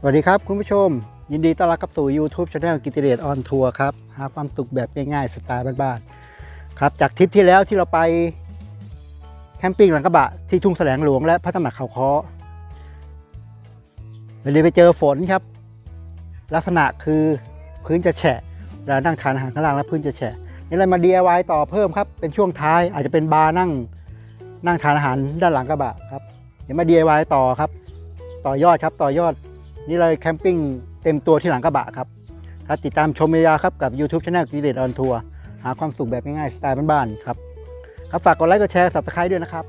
สวัสดีครับคุณผู้ชม ยินดีต้อนรับเข้าสู่ YouTube Channel กิติเดชออนทัวร์ครับ หาความสุขแบบง่ายๆ สไตล์บ้านๆครับ จากทริปที่แล้วที่เราไปแคมปิ้งหลังกระบะ ที่ทุ่งแสลงหลวงและพระตำหนักเขาค้อวันนี้ไปเจอฝนครับ ลักษณะคือพื้นจะแฉะเวลานั่งทานอาหารข้างล่างแล้วพื้นจะแฉะนี่เรามา DIY ต่อเพิ่มครับเป็นช่วงท้ายอาจจะเป็นบาร์นั่งนั่งทานอาหารด้านหลังกระบะครับเดี๋ยวมา DIY ต่อครับ ต่อยอดครับต่อยอด นี่เราแคมปิ้งเต็มตัวที่หลังกระบะครับถ้าติดตามชมยาวครับกับ YouTube Channel กิเลสออนทัวร์หาความสุขแบบง่ายๆสไตล์บ้านๆครับ ครับฝากกดไลค์กดแชร์สับสไคร b e ด้วยนะครับ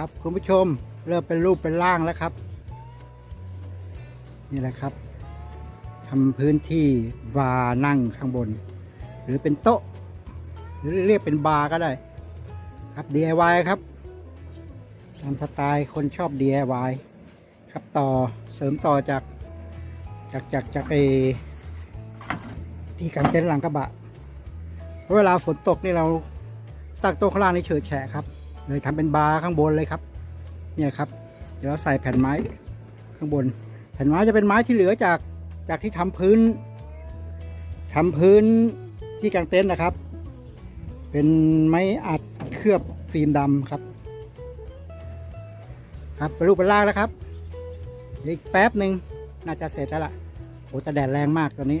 ครับคุณผู้ชมเริ่มเป็นรูปเป็นร่างแล้วครับ นี่แหละครับทำพื้นที่วานั่งข้างบน หรือเป็นโต๊ะ หรือเรียกเป็นบาร์ก็ได้ ครับ DIY ครับตามสไตล์คนชอบ DIY ครับต่อเสริมต่อจากจากจากจากไอที่กางเต็นท์หลังกระบะ เวลาฝนตกนี่เราตั้งโต๊ะข้างล่างนี่เฉยแฉะครับ เลยทำเป็นบาร์ข้างบนเลยครับ เนี่ยครับ เดี๋ยวเราใส่แผ่นไม้ข้างบน แผ่นไม้จะเป็นไม้ที่เหลือจากจากที่ทำพื้นทำพื้นที่กางเต็นท์นะครับ เป็นไม้อัดเคลือบฟิล์มดำครับ ครับเป็นรูปเป็นร่างแล้วครับเดี๋ยวอีกแป๊บหนึ่งน่าจะเสร็จแล้วล่ะโอ้แต่แดดแรงมากตอนนี้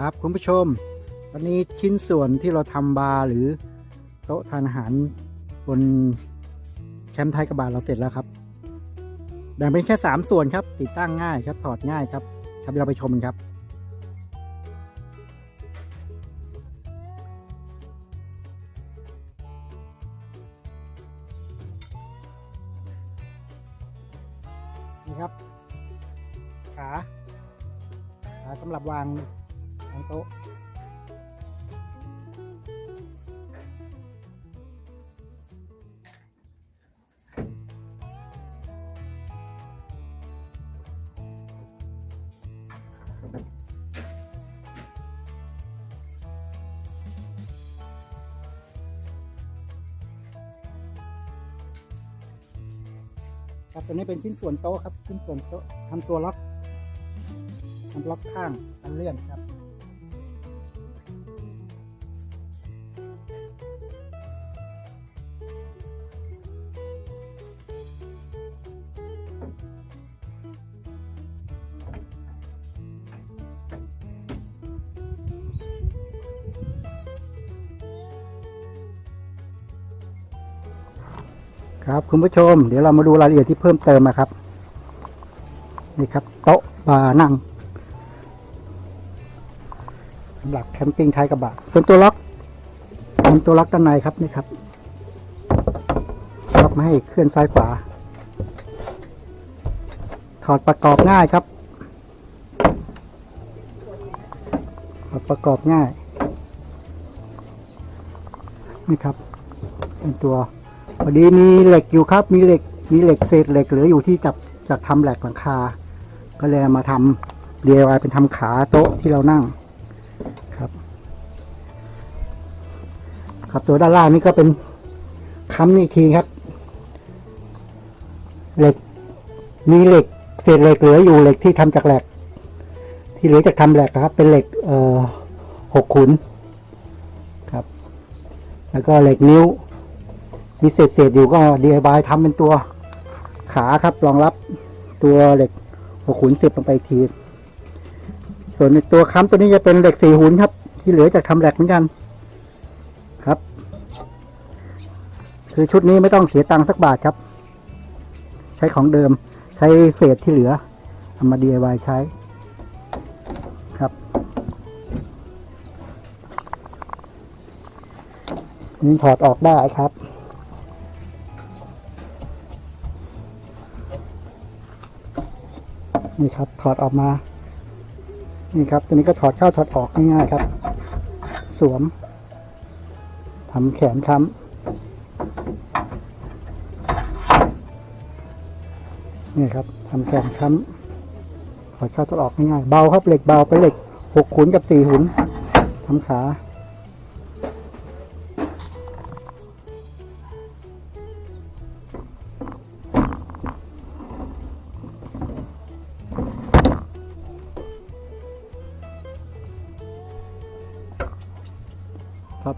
ครับคุณผู้ชม วันนี้ชิ้นส่วนที่เราทำบาร์หรือโต๊ะทานอาหารบนแคมป์ไทยกระบาดเราเสร็จแล้วครับแบ่งเป็นแค่สามส่วนครับ ติดตั้งง่ายครับถอดง่ายครับ ครับเดี๋ยวเราไปชมกันครับนี่ครับ ขาขาสำหรับวาง วางโต๊ะครับตัวนี้เป็นชิ้นส่วนโต๊ะครับ ชิ้นส่วนโต๊ะทำตัวล็อกทำล็อกข้างอันเลื่อนครับ ครับคุณผู้ชม เดี๋ยวเรามาดูรายละเอียดที่เพิ่มเติมนะครับ นี่ครับ โต๊ะบาร์นั่งสำหรับแคมปิ้งท้ายกระบะเป็นตัวล็อกเป็นตัวล็อกด้านในครับนี่ครับล็อกไม่ให้เคลื่อนซ้ายขวา ถอดประกอบง่ายครับถอดประกอบง่ายนี่ครับ เป็นตัว พอดีมีเหล็กอยู่ครับ มีเหล็กมีเหล็กเศษเหล็กเหลืออยู่ที่จากจากทำแหลกหลังคา ก็เลยมาทำ DIY เป็นทำขาโต๊ะที่เรานั่งครับ ครับตัวด้านล่างนี่ก็เป็นค้ำนี่อีกทีครับ เหล็ก มีเหล็กเศษเหล็กเหลืออยู่เหล็กที่ทำจากแหลก ที่เหลือจากทำแหลกครับ เป็นเหล็กเอ่อหกขุนครับ แล้วก็เหล็กนิ้ว มีเศษเศษๆอยู่ก็ DIY ทำเป็นตัวขาครับรองรับตัวเหล็กหกขุนสิบลงไปที ส่วนในตัวค้ำตัวนี้จะเป็นเหล็กสี่หุนครับ ที่เหลือจากทำแหลกเหมือนกันครับ คือชุดนี้ไม่ต้องเสียตังค์สักบาทครับ ใช้ของเดิม ใช้เศษที่เหลือเอามา DIY ใช้ครับนี่ถอดออกได้ครับ นี่ครับ ถอดออกมา นี่ครับ ตัวนี้ก็ถอดเข้าถอดออกง่ายๆครับ สวมทำแขนค้ำนี่ครับทำแขนค้ำถอดเข้าถอดออกง่ายๆเบาครับเหล็กเบาไปเหล็กหกขุนกับสี่หุนทำขา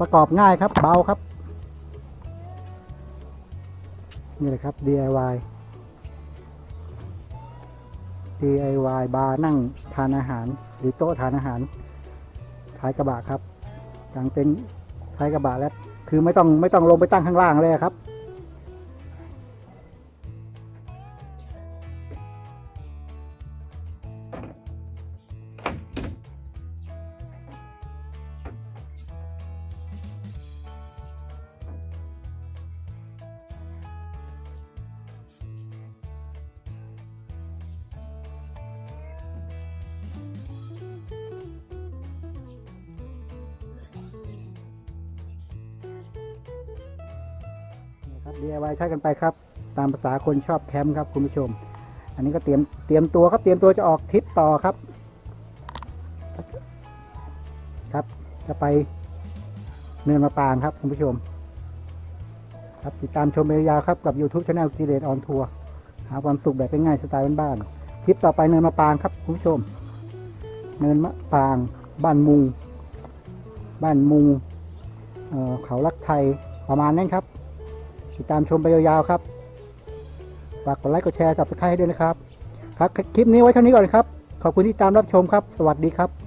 ประกอบง่ายครับ เบาครับ นี่แหละครับ DIY DIY บาร์นั่งทานอาหาร หรือโต๊ะทานอาหารท้ายกระบะครับกางเต็นท์ท้ายกระบะแล้ว คือไม่ต้องไม่ต้องลงไปตั้งข้างล่างเลยครับ DIY ใช้กันไปครับ ตามภาษาคนชอบแคมป์ครับคุณผู้ชม อันนี้ก็เตรียมเตรียมตัวครับเตรียมตัวจะออกทริปต่อครับ ครับจะไปเนินมะปรางครับคุณผู้ชม ครับติดตามชมไปยาวครับกับ YouTube Channel กีเรตออนทัวร์หาความสุขแบบง่ายสไตล์บ้านๆทริปต่อไปเนินมะปรางครับคุณผู้ชม เนินมะปราง บ้านมุง บ้านมุงเเขาลักไทยประมาณนั้นครับ ติดตามชมไปยาวๆครับ ฝากกดไลค์กดแชร์สับสไครต์ให้ด้วยนะครับ ครับ คลิปนี้ไว้เท่านี้ก่อนครับ ขอบคุณที่ตามรับชมครับ สวัสดีครับ